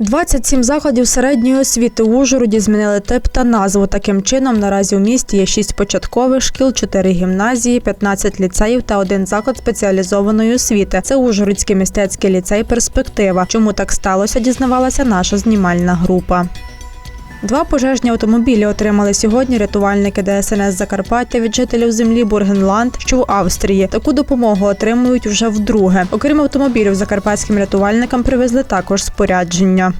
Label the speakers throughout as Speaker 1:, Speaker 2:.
Speaker 1: 27 закладів середньої освіти в Ужгороді змінили тип та назву. Таким чином, наразі у місті є 6 початкових шкіл, 4 гімназії, 15 ліцеїв та один заклад спеціалізованої освіти. Це Ужгородський мистецький ліцей Перспектива. Чому так сталося, дізнавалася наша знімальна група. Два пожежні автомобілі отримали сьогодні рятувальники ДСНС Закарпаття від жителів землі Бургенланд, що в Австрії. Таку допомогу отримують вже вдруге. Окрім автомобілів, закарпатським рятувальникам привезли також спорядження.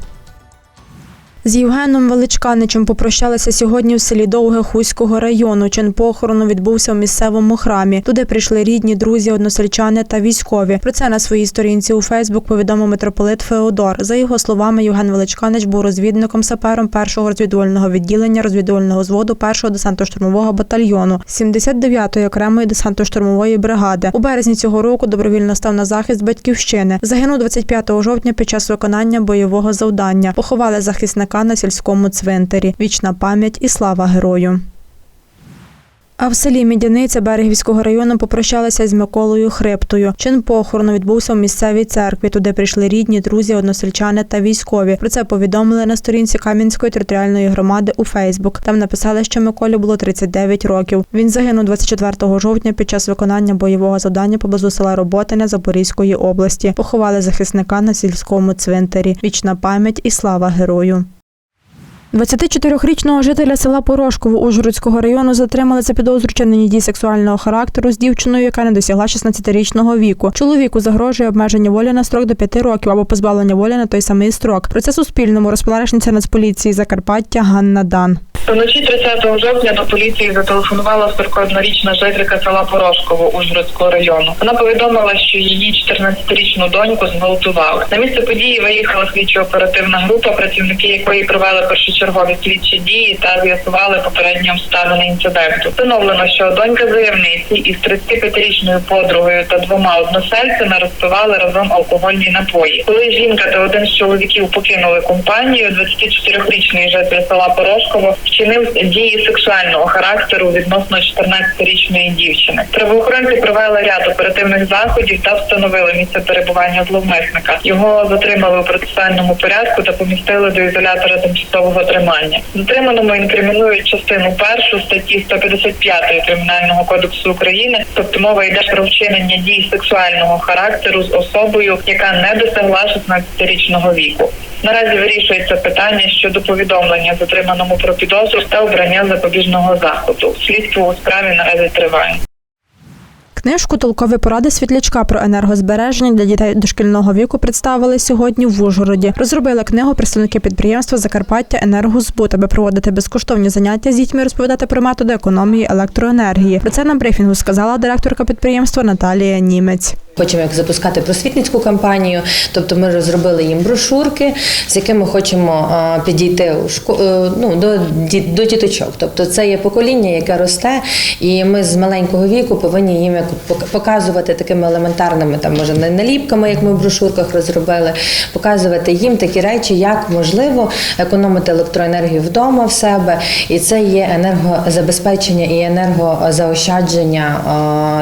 Speaker 1: З Євгеном Величканичем попрощалися сьогодні в селі Довге Хуського району. Чин похорону відбувся в місцевому храмі. Туди прийшли рідні, друзі, односельчани та військові. Про це на своїй сторінці у Фейсбук повідомив митрополит Феодор. За його словами, Євген Величканич був розвідником сапером першого розвідувального відділення розвідувального зводу першого десантно-штурмового батальйону 79-ї окремої десантно-штурмової бригади. У березні цього року добровільно став на захист батьківщини. Загинув 25 жовтня під час виконання бойового завдання. Поховали захисника на сільському цвинтарі. Вічна пам'ять і слава герою. А в селі Мідяниця Берегівського району попрощалися з Миколою Хриптою. Чин похорону відбувся в місцевій церкві. Туди прийшли рідні, друзі, односельчани та військові. Про це повідомили на сторінці Кам'янської територіальної громади у Фейсбук. Там написали, що Миколі було 39 років. Він загинув 24 жовтня під час виконання бойового завдання поблизу села Роботине Запорізької області. Поховали захисника на сільському цвинтарі. Вічна пам'ять і слава герою. 24-річного жителя села Порошково Ужгородського району затримали за підозру вчинення дій сексуального характеру з дівчиною, яка не досягла 16-річного віку. Чоловіку загрожує обмеження волі на строк до 5 років або позбавлення волі на той самий строк. Про це Суспільному розповіла Нацполіції Закарпаття Ганна Дан.
Speaker 2: Вночі 30 жовтня до поліції зателефонувала 41-річна жителька села Порошково Ужгородського району. Вона повідомила, що її 14-річну доньку зґвалтували. На місце події виїхала слідчо-оперативна група, працівники якої провели першочергові слідчі дії та з'ясували попередні обставини інциденту. Встановлено, що донька заявниці із 35-річною подругою та двома односельцями розпивали разом алкогольні напої. Коли жінка та один з чоловіків покинули компанію, 24-річний житель села Порошково вчинив дії сексуального характеру відносно 14-річної дівчини. Правоохоронці провели ряд оперативних заходів та встановили місце перебування зловмисника. Його затримали у процесуальному порядку та помістили до ізолятора тимчасового тримання. Затриманому інкримінують частину першу статті 155 кримінального кодексу України, тобто мова йде про вчинення дій сексуального характеру з особою, яка не досягла 16-річного віку. Наразі вирішується питання щодо повідомлення затриманому про підозру та обрання запобіжного заходу. Слідство у справі наразі триває.
Speaker 1: Книжку Толкові поради світлячка про енергозбереження для дітей дошкільного віку представили сьогодні в Ужгороді. Розробили книгу представники підприємства Закарпаття Енергозбут, аби проводити безкоштовні заняття з дітьми, розповідати про методи економії електроенергії. Про це на брифінгу сказала директорка підприємства Наталія Німець.
Speaker 3: Хочемо як запускати просвітницьку кампанію, тобто ми розробили їм брошурки, з якими хочемо підійти у шко- е, ну, до, до діточок. Тобто це є покоління, яке росте, і ми з маленького віку повинні їм показувати такими елементарними, там може не наліпками, як ми в брошурках розробили, показувати їм такі речі, як можливо економити електроенергію вдома в себе, і це є енергозабезпечення і енергозаощадження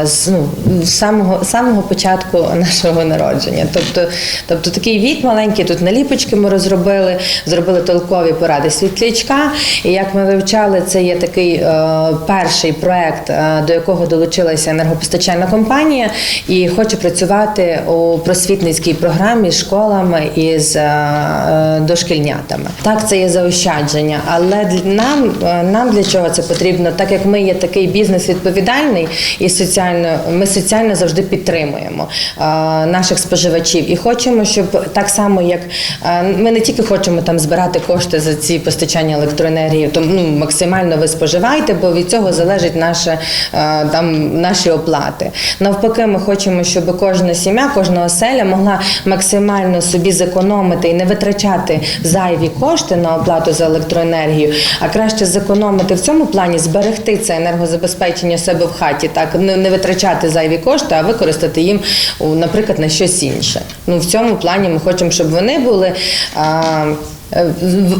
Speaker 3: з ну, самого самого початку нашого народження. Тобто, тобто такий вік маленький, тут наліпочки ми розробили, зробили толкові поради світлячка. І як ми вивчали, це є такий е, перший проект, е, до якого долучилася енергопостачальна компанія, і хоче працювати у просвітницькій програмі з школами і з е, е, дошкільнятами. Так, це є заощадження, але нам, е, нам для чого це потрібно, так як ми є такий бізнес відповідальний і соціально, ми соціально завжди підтримуємо е, наших споживачів і хочемо, щоб так само, як е, ми не тільки хочемо там збирати кошти за ці постачання електроенергії, то ну, максимально ви споживаєте, бо від цього залежить наше е, там наші оплати. Навпаки, ми хочемо, щоб кожна сім'я, кожна оселя могла максимально собі зекономити і не витрачати зайві кошти на оплату за електроенергію, а краще зекономити в цьому плані, зберегти це енергозабезпечення себе в хаті, так не витрачати зайві кошти, а використати їм їм, наприклад, на щось інше. Ну в цьому плані ми хочемо, щоб вони були. А, е,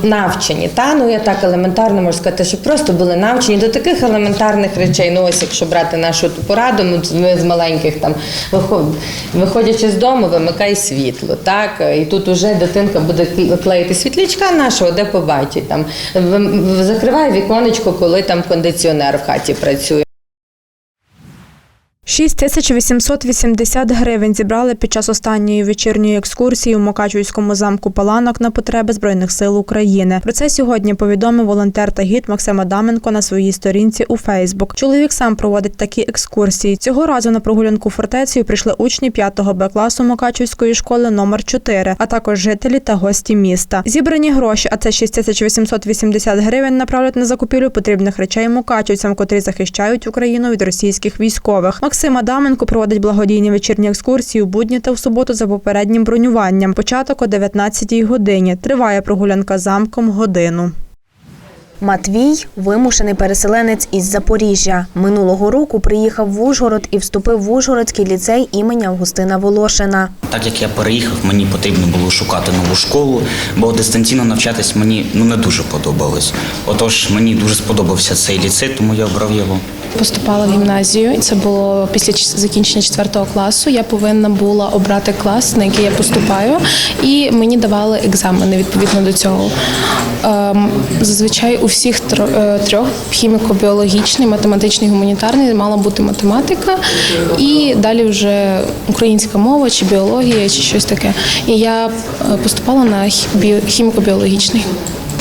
Speaker 3: навчені, та ну я так елементарно можу сказати, що просто були навчені до таких елементарних речей. Ну ось якщо брати нашу пораду, ми, ми з маленьких там виходячи з дому, вимикай світло. Так і тут уже дитинка буде клеїти світлячка нашого, де побачить там. Закривай віконечко, коли там кондиціонер в хаті працює.
Speaker 1: 6880 гривень зібрали під час останньої вечірньої екскурсії у Мокачівському замку Паланок на потреби Збройних сил України. Про це сьогодні повідомив волонтер та гід Максим Адаменко на своїй сторінці у Фейсбук. Чоловік сам проводить такі екскурсії. Цього разу на прогулянку фортецею прийшли учні 5 Б класу Мокачівської школи номер 4, а також жителі та гості міста. Зібрані гроші, а це 6880 гривень, направлять на закупівлю потрібних речей мукачівцям, котрі захищають Україну від російських військових. Максим Адаменко проводить благодійні вечірні екскурсії у будні та в суботу за попереднім бронюванням. Початок о 19-й годині. Триває прогулянка замком годину.
Speaker 4: Матвій вимушений переселенець із Запоріжжя. Минулого року приїхав в Ужгород і вступив в Ужгородський ліцей імені Августина Волошина.
Speaker 5: Так як я переїхав, мені потрібно було шукати нову школу, бо дистанційно навчатись мені ну не дуже подобалось. Отож, мені дуже сподобався цей ліцей, тому я обрав його.
Speaker 6: Поступала в гімназію, і це було після закінчення 4 класу. Я повинна була обрати клас, на який я поступаю, і мені давали екзамени відповідно до цього. Зазвичай у всіх е, трьох хіміко-біологічний, математичний, гуманітарний мала бути математика, і далі вже українська мова чи біологія, чи щось таке. І я е, поступала на хі- бі- хіміко-біологічний.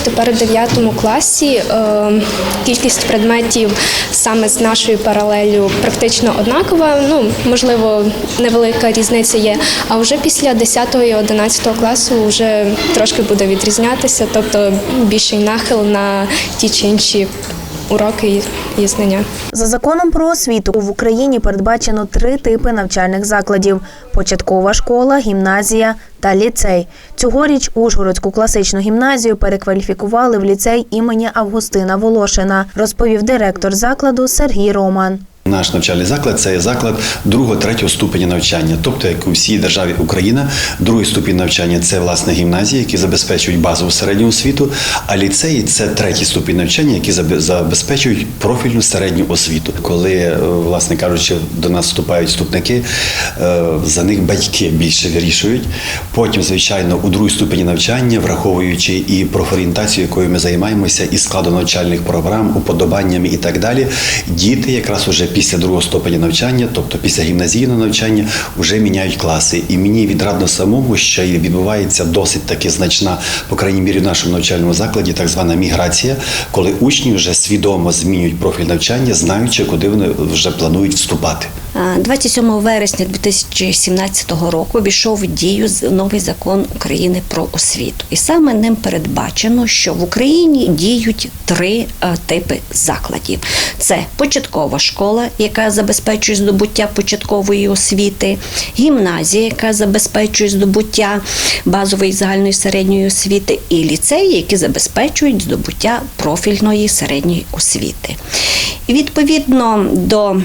Speaker 7: Тепер у 9 класі е, кількість предметів саме з нашою паралелю практично однакова. Ну, можливо, невелика різниця є. А вже після 10 і 11 класу вже трошки буде відрізнятися, тобто більший нахил на ті чи інші уроки і- знання.
Speaker 4: За законом про освіту в Україні передбачено три типи навчальних закладів: початкова школа, гімназія та ліцей. Цьогоріч Ужгородську класичну гімназію перекваліфікували в ліцей імені Августина Волошина, розповів директор закладу Сергій Роман.
Speaker 8: Наш навчальний заклад це є заклад другого-третього ступеня навчання. Тобто, як у всій державі Україна, другий ступінь навчання це власне гімназії, які забезпечують базову середню освіту, а ліцеї це третій ступінь навчання, які забе- забезпечують профільну середню освіту. Коли, е, власне кажучи, до нас вступають вступники, е, за них батьки більше вирішують. Потім, звичайно, у другій ступені навчання, враховуючи і профорієнтацію, якою ми займаємося, і складу навчальних програм, уподобаннями і так далі, діти якраз уже після другого ступеня навчання, тобто після гімназійного навчання, вже міняють класи. І мені відрадно самому, що відбувається досить таки значна, по крайній мірі, в нашому навчальному закладі, так звана міграція, коли учні вже свідомо змінюють профіль навчання, знаючи, куди вони вже планують вступати.
Speaker 9: А, 27 вересня 2017 року війшов в дію новий закон України про освіту, і саме ним передбачено, що в Україні діють три е, типи закладів: це початкова школа, яка забезпечує здобуття початкової освіти, гімназія, яка забезпечує здобуття базової загальної середньої освіти, і ліцеї, які забезпечують здобуття профільної середньої освіти. І відповідно до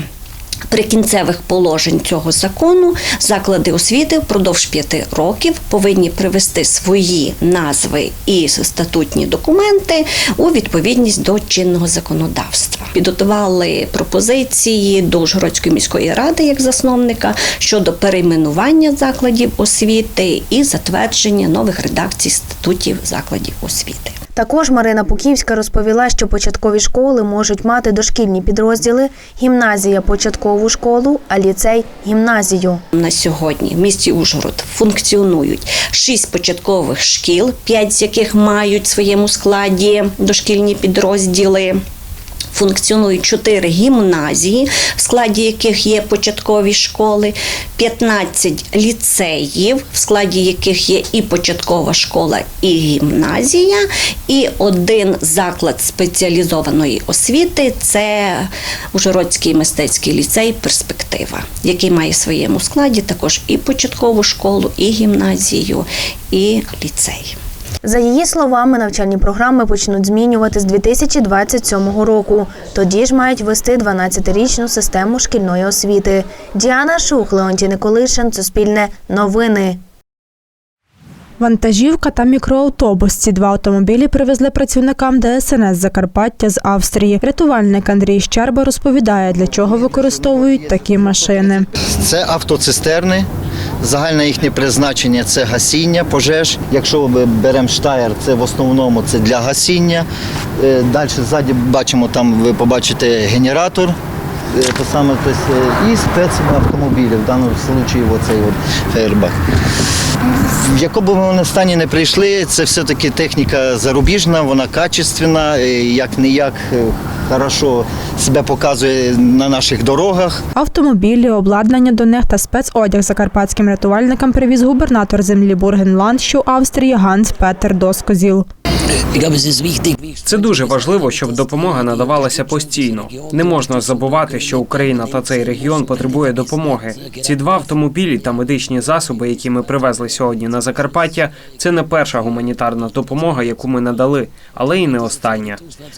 Speaker 9: Прикінцевих положень цього закону заклади освіти впродовж п'яти років повинні привести свої назви і статутні документи у відповідність до чинного законодавства. Підготували пропозиції до Ужгородської міської ради як засновника щодо перейменування закладів освіти і затвердження нових редакцій статутів закладів освіти.
Speaker 4: Також Марина Пуківська розповіла, що початкові школи можуть мати дошкільні підрозділи, гімназія початкову школу, а ліцей гімназію.
Speaker 9: На сьогодні в місті Ужгород функціонують шість початкових шкіл, п'ять з яких мають в своєму складі дошкільні підрозділи. Функціонують чотири гімназії, в складі яких є початкові школи, 15 ліцеїв, в складі яких є і початкова школа, і гімназія, і один заклад спеціалізованої освіти це Ужгородський мистецький ліцей Перспектива, який має в своєму складі також і початкову школу, і гімназію, і ліцей.
Speaker 4: За її словами, навчальні програми почнуть змінювати з 2027 року. Тоді ж мають вести 12-річну систему шкільної освіти. Діана Шух, Леонтій Николишин, Суспільне новини.
Speaker 1: Вантажівка та мікроавтобус. Ці два автомобілі привезли працівникам ДСНС Закарпаття з Австрії. Рятувальник Андрій Щерба розповідає, для чого використовують такі машини.
Speaker 10: Це автоцистерни. Загальне їхнє призначення це гасіння пожеж. Якщо ми беремо штаєр, це в основному це для гасіння. Е, Далі ззаді бачимо, там ви побачите генератор. е, То саме е, і спецавтомобілі, в даному випадку оцей от фейербах. В якому б вони стані не прийшли, це все-таки техніка зарубіжна, вона качественна, як не як хорошо себе показує на наших дорогах.
Speaker 1: Автомобілі, обладнання до них та спецодяг закарпатським рятувальникам привіз губернатор землі Бургенланд, що Австрії Ганс Петер Доскозіл.
Speaker 11: Це дуже важливо, щоб допомога надавалася постійно. Не можна забувати, що Україна та цей регіон потребує допомоги. Ці два автомобілі та медичні засоби, які ми привезли сьогодні на Закарпаття, це не перша гуманітарна допомога, яку ми надали, але і не остання.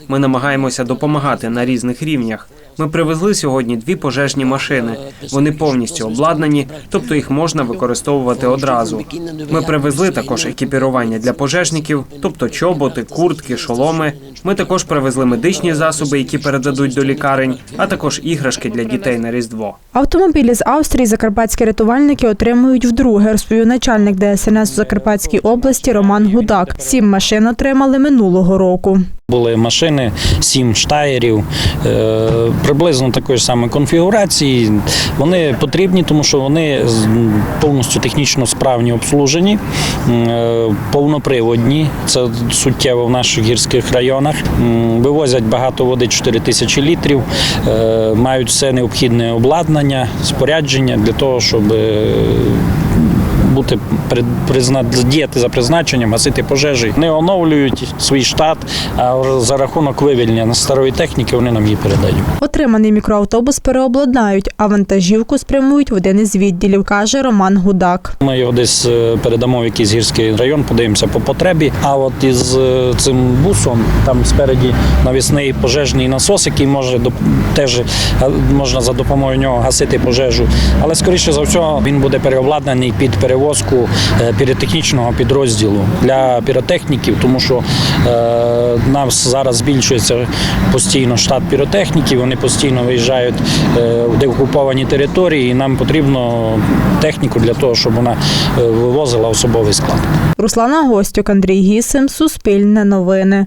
Speaker 11: Ми намагаємося допомагати на різних рівнях. Ми привезли сьогодні дві пожежні машини. Вони повністю обладнані, тобто їх можна використовувати одразу. Ми привезли також екіпірування для пожежників, тобто чоботи, куртки, шоломи. Ми також привезли медичні засоби, які передадуть до лікарень, а також іграшки для дітей на різдво.
Speaker 1: Автомобілі з Австрії закарпатські рятувальники отримують вдруге, розповів начальник ДСНС у Закарпатській області Роман Гудак. Сім машин отримали минулого року.
Speaker 12: Були машини, сім штаєрів, е, приблизно такої ж самої конфігурації. Вони потрібні, тому що вони повністю технічно справні обслужені, е, повноприводні. Це суттєво в наших гірських районах. Вивозять багато води, 4 тисячі літрів, е, мають все необхідне обладнання, спорядження для того, щоб бути діяти за призначенням, гасити пожежі. Вони оновлюють свій штат, а за рахунок вивільнення старої техніки вони нам її передають.
Speaker 1: Отриманий мікроавтобус переобладнають, а вантажівку спрямують в один із відділів, каже Роман Гудак.
Speaker 12: Ми його десь е, передамо в якийсь гірський район, подивимося по потребі. А от із е, цим бусом там спереді навісний пожежний насос, який може теж е, можна за допомогою нього гасити пожежу. Але скоріше за все він буде переобладнаний під перевозку е, піротехнічного підрозділу для піротехніків, тому що е, нас зараз збільшується постійно штат піротехніків. Вони постійно виїжджають е, в деокуповані території, і нам потрібно техніку для того, щоб вона е, вивозила особовий склад.
Speaker 1: Руслана Гостюк, Андрій Гісим, Суспільне новини.